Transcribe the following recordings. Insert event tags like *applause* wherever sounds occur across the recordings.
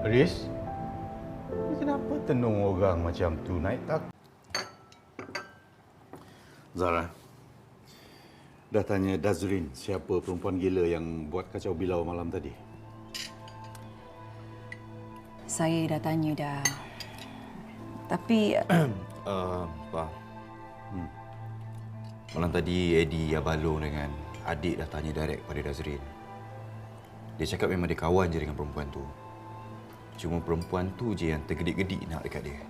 Riz, ni kenapa tenung orang macam tu naik tak? Zara, dah tanya Dazrin siapa perempuan gila yang buat kacau bilau malam tadi? Saya dah tanya dah. Tapi *clears throat* Uh, Pak. Hmm. Malam tadi Eddie Abalo dengan adik dah tanya direct pada Dazrin. Dia cakap memang dia kawan je dengan perempuan tu. Cuma perempuan tu je yang tergedik-gedik nak dekat dia.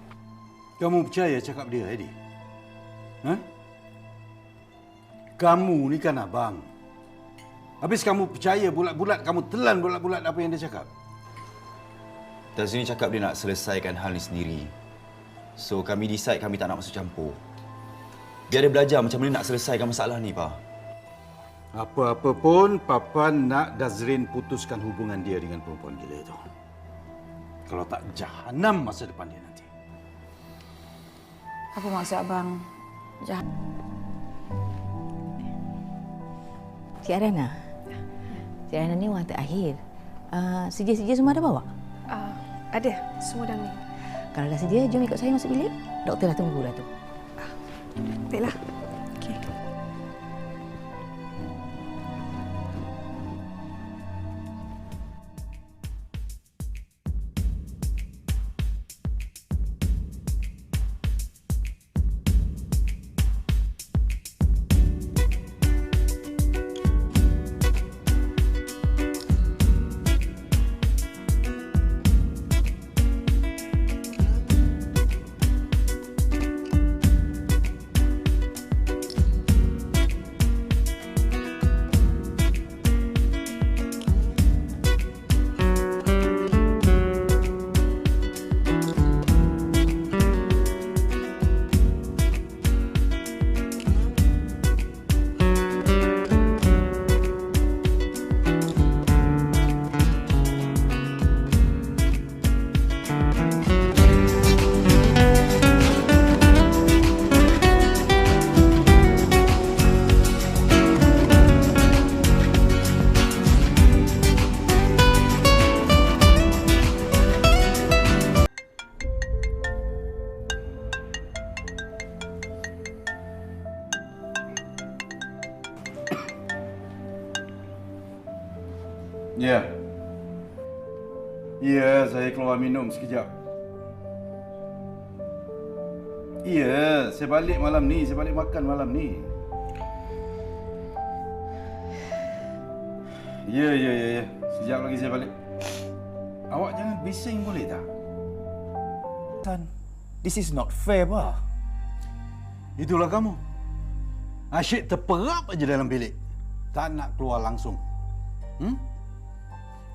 Kamu percaya cakap dia, Eddie? Ha? Kamu ni kan abang. Habis kamu percaya bulat-bulat, kamu telan bulat-bulat apa yang dia cakap? Dazrin cakap dia nak selesaikan hal ni sendiri. So kami decide kami tak nak masuk campur. Biar dia belajar macam mana nak selesaikan masalah ni, Pak. Apa-apa pun, Papa nak Dazrin putuskan hubungan dia dengan perempuan gila itu. Kalau tak, jahanam masa depan dia nanti. apa maksud abang? Jahat. Cik Arana. Cik Arana ni orang terakhir. Uh, sedia-sedia semua ada bawa? Ah, ada, semua dah ni. Kalau dah sedia, jom ikut saya masuk bilik. Doktor dah tunggu dah tu. Baiklah. Ya. Ya, saya keluar minum sekejap. Ya, saya balik malam ni. Saya balik makan malam ni. Ya, ya, ya, ya. Sekejap lagi saya balik. Awak jangan bising boleh tak? Tan, this is not fair, bah. Itulah kamu. Asyik terperap aja dalam bilik. Tak nak keluar langsung. Hmm?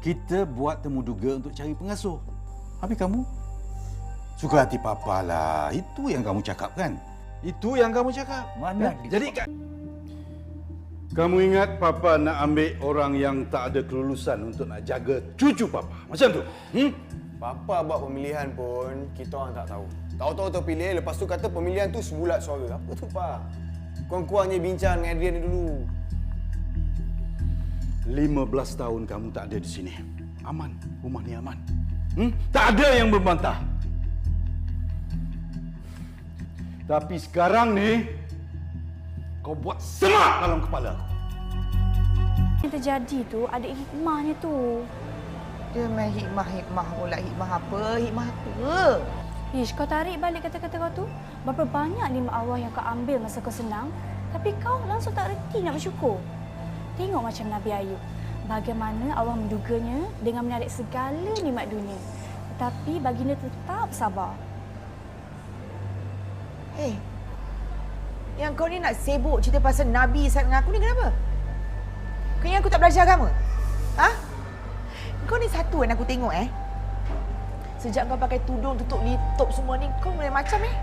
Kita buat temu duga untuk cari pengasuh. Habis kamu? Suka hati papa lah. Itu yang kamu cakap kan? Itu yang kamu cakap. Mana Kan? dia Jadi kan? Kamu ingat papa nak ambil orang yang tak ada kelulusan untuk nak jaga cucu papa. Macam tu. Hmm? Papa buat pemilihan pun kita orang tak tahu. Tahu-tahu terpilih lepas tu kata pemilihan tu sebulat suara. Apa tu pak? Kurang-kurangnya bincang dengan Adrian dulu. 15 tahun kamu tak ada di sini. Aman. Rumah ni aman. Hmm? Tak ada yang membantah. Tapi sekarang ni, kau buat semak dalam kepala aku. Yang terjadi tu ada hikmahnya tu. Dia main hikmah-hikmah pula. Hikmah apa? Hikmah apa? Ish, kau tarik balik kata-kata kau tu. Berapa banyak nikmat Allah yang kau ambil masa kau senang, tapi kau langsung tak reti nak bersyukur. Tengok macam Nabi Ayub. Bagaimana Allah menduganya dengan menarik segala nikmat dunia. Tetapi baginda tetap sabar. Hei, yang kau ni nak sibuk cerita pasal Nabi saat dengan aku ni kenapa? Kau ingat aku tak belajar agama? Ha? Kau ni satu yang aku tengok eh. Sejak kau pakai tudung tutup litup semua ni, kau mulai macam eh.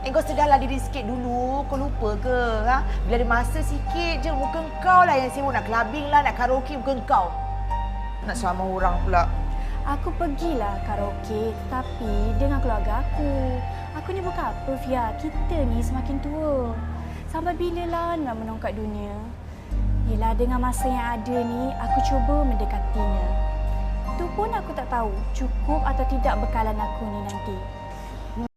Eh kau sedarlah diri sikit dulu. Kau lupa ke? Ha? Bila ada masa sikit je, muka kau lah yang sibuk nak clubbing lah, nak karaoke, muka kau. Nak sama orang pula. Aku pergilah karaoke tetapi dengan keluarga aku. Aku ni bukan apa Fia. Kita ni semakin tua. Sampai bila lah nak menongkat dunia? Yelah dengan masa yang ada ni aku cuba mendekatinya. Itu pun aku tak tahu cukup atau tidak bekalan aku ni nanti.